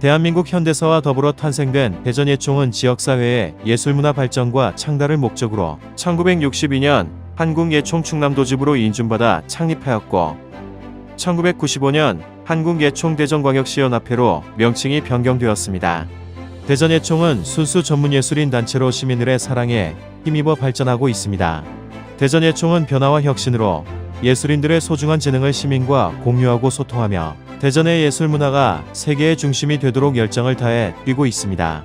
대한민국 현대사와 더불어 탄생된 대전 예총은 지역사회의 예술문화 발전과 창달을 목적으로 1962년 한국예총 충남도집으로 인준받아 창립하였고 1995년 한국예총 대전광역시연합회로 명칭이 변경되었습니다. 대전예총은 순수 전문예술인 단체로 시민들의 사랑에 힘입어 발전하고 있습니다. 대전예총은 변화와 혁신으로 예술인들의 소중한 재능을 시민과 공유하고 소통하며 대전의 예술 문화가 세계의 중심이 되도록 열정을 다해 뛰고 있습니다.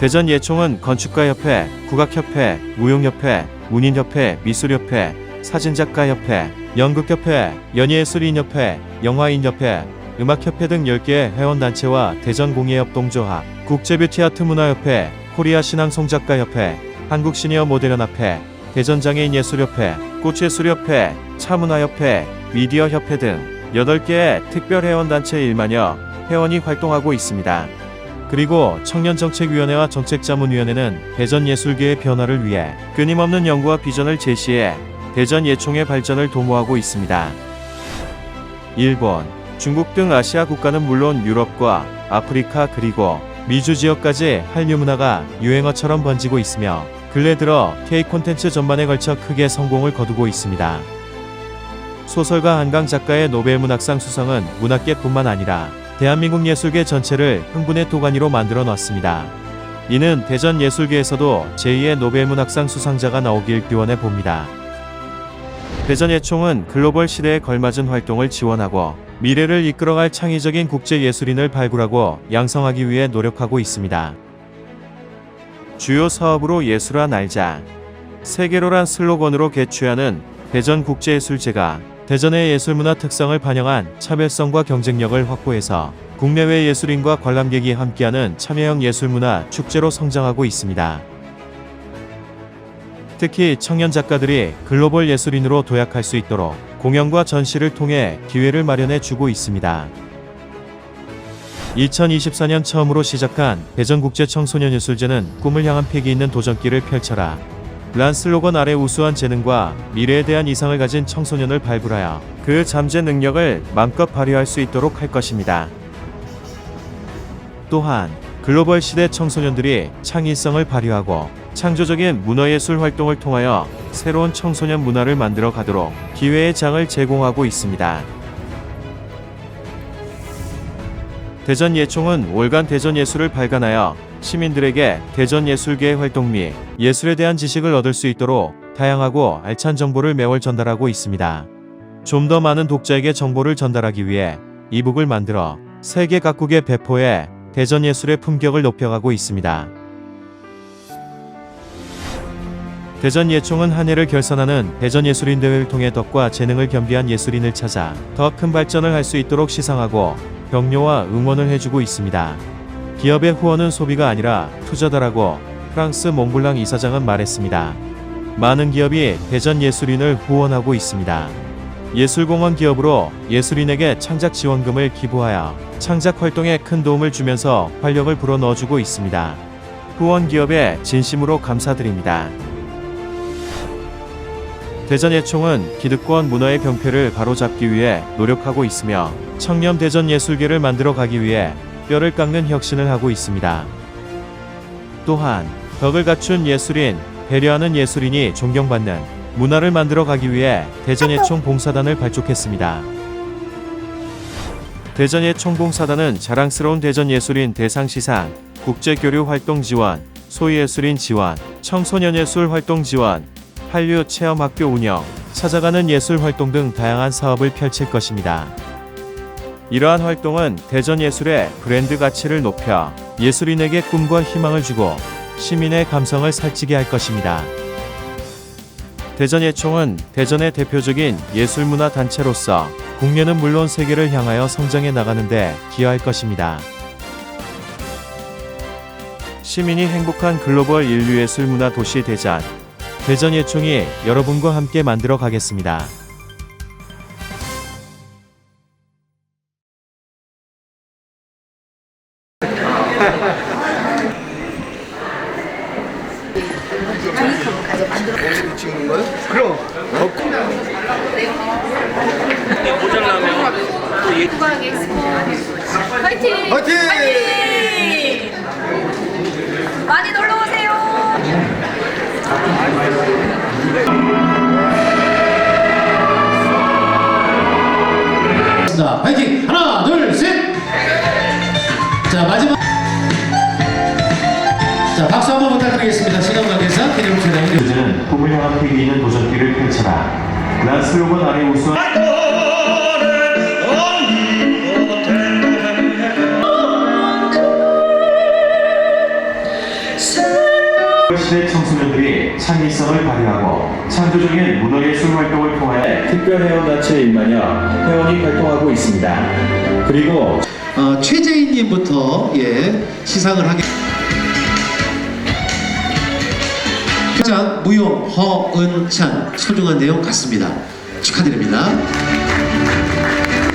대전 예총은 건축가협회, 국악협회, 무용협회, 문인협회, 미술협회, 사진작가협회, 연극협회, 연예예술인협회, 영화인협회, 음악협회 등 10개의 회원단체와 대전공예협동조합, 국제뷰티아트문화협회, 코리아신앙송작가협회, 한국시니어모델연합회, 대전장애인예술협회, 꽃예술협회, 차문화협회, 미디어협회 등 8개의 특별회원단체 1만여 회원이 활동하고 있습니다. 그리고 청년정책위원회와 정책자문위원회는 대전예술계의 변화를 위해 끊임없는 연구와 비전을 제시해 대전예총의 발전을 도모하고 있습니다. 일본, 중국 등 아시아 국가는 물론 유럽과 아프리카 그리고 미주 지역까지 한류 문화가 유행어처럼 번지고 있으며 근래 들어 K 콘텐츠 전반에 걸쳐 크게 성공을 거두고 있습니다. 소설가 한강 작가의 노벨 문학상 수상은 문학계뿐만 아니라 대한민국 예술계 전체를 흥분의 도가니로 만들어 놨습니다. 이는 대전 예술계에서도 제2의 노벨 문학상 수상자가 나오길 기원해 봅니다. 대전예총은 글로벌 시대에 걸맞은 활동을 지원하고 미래를 이끌어갈 창의적인 국제 예술인을 발굴하고 양성하기 위해 노력하고 있습니다. 주요 사업으로 예술화 날자 세계로란 슬로건으로 개최하는 대전국제예술제가 대전의 예술문화 특성을 반영한 차별성과 경쟁력을 확보해서 국내외 예술인과 관람객이 함께하는 참여형 예술문화 축제로 성장하고 있습니다. 특히 청년 작가들이 글로벌 예술인으로 도약할 수 있도록 공연과 전시를 통해 기회를 마련해 주고 있습니다. 2024년 처음으로 시작한 대전국제 청소년예술제는 꿈을 향한 패기 있는 도전길을 펼쳐라. 란 슬로건 아래 우수한 재능과 미래에 대한 이상을 가진 청소년을 발굴하여 그 잠재 능력을 마음껏 발휘할 수 있도록 할 것입니다. 또한 글로벌 시대 청소년들이 창의성을 발휘하고 창조적인 문화예술 활동을 통하여 새로운 청소년 문화를 만들어 가도록 기회의 장을 제공하고 있습니다. 대전 예총은 월간 대전 예술을 발간하여 시민들에게 대전 예술계의 활동 및 예술에 대한 지식을 얻을 수 있도록 다양하고 알찬 정보를 매월 전달하고 있습니다. 좀 더 많은 독자에게 정보를 전달하기 위해 이북을 만들어 세계 각국에 배포해 대전 예술의 품격을 높여가고 있습니다. 대전 예총은 한 해를 결선하는 대전 예술인 대회를 통해 덕과 재능을 겸비한 예술인을 찾아 더 큰 발전을 할 수 있도록 시상하고 격려와 응원을 해주고 있습니다. 기업의 후원은 소비가 아니라 투자다라고 프랑스 몽블랑 이사장은 말했습니다. 많은 기업이 대전 예술인을 후원하고 있습니다. 예술공헌 기업으로 예술인에게 창작 지원금을 기부하여 창작 활동에 큰 도움을 주면서 활력을 불어넣어주고 있습니다. 후원 기업에 진심으로 감사드립니다. 대전예총은 기득권 문화의 병폐를 바로잡기 위해 노력하고 있으며 청렴 대전 예술계를 만들어 가기 위해 뼈를 깎는 혁신을 하고 있습니다. 또한 덕을 갖춘 예술인, 배려하는 예술인이 존경받는 문화를 만들어 가기 위해 대전예총 봉사단을 발족했습니다. 대전예총 봉사단은 자랑스러운 대전예술인 대상시상, 국제교류 활동 지원, 소예술인 지원, 청소년예술 활동 지원, 한류 체험학교 운영, 찾아가는 예술 활동 등 다양한 사업을 펼칠 것입니다. 이러한 활동은 대전 예술의 브랜드 가치를 높여 예술인에게 꿈과 희망을 주고 시민의 감성을 살찌게 할 것입니다. 대전 예총은 대전의 대표적인 예술문화 단체로서 국내는 물론 세계를 향하여 성장해 나가는데 기여할 것입니다. 시민이 행복한 글로벌 인류예술문화 도시 대전 대전 예총이 여러분과 함께 만들어 가겠습니다. 그럼. 모자라면 또 엑스포 꿈을 향한 있는 도전기를 펼쳐라. 나 슬로건 아래 우수한 시대 청소년들이 창의성을 발휘하고 창조적인 문화예술 활동을 통해 특별 회원단체 일마녀 회원이 활동하고 있습니다. 그리고 어, 최재인님부터 예 시상을 하게. 표장 무용 허은찬 소중한 내용 같습니다. 축하드립니다.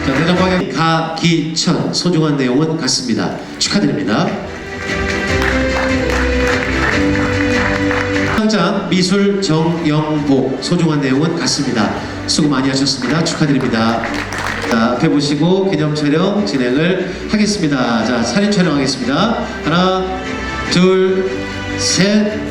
자, 대전 방향 가기천 소중한 내용은 같습니다. 축하드립니다. 상장 미술 정영복 소중한 내용은 같습니다. 수고 많이 하셨습니다. 축하드립니다. 자, 앞에 보시고 기념 촬영 진행을 하겠습니다. 자, 사진 촬영하겠습니다. 하나, 둘, 셋,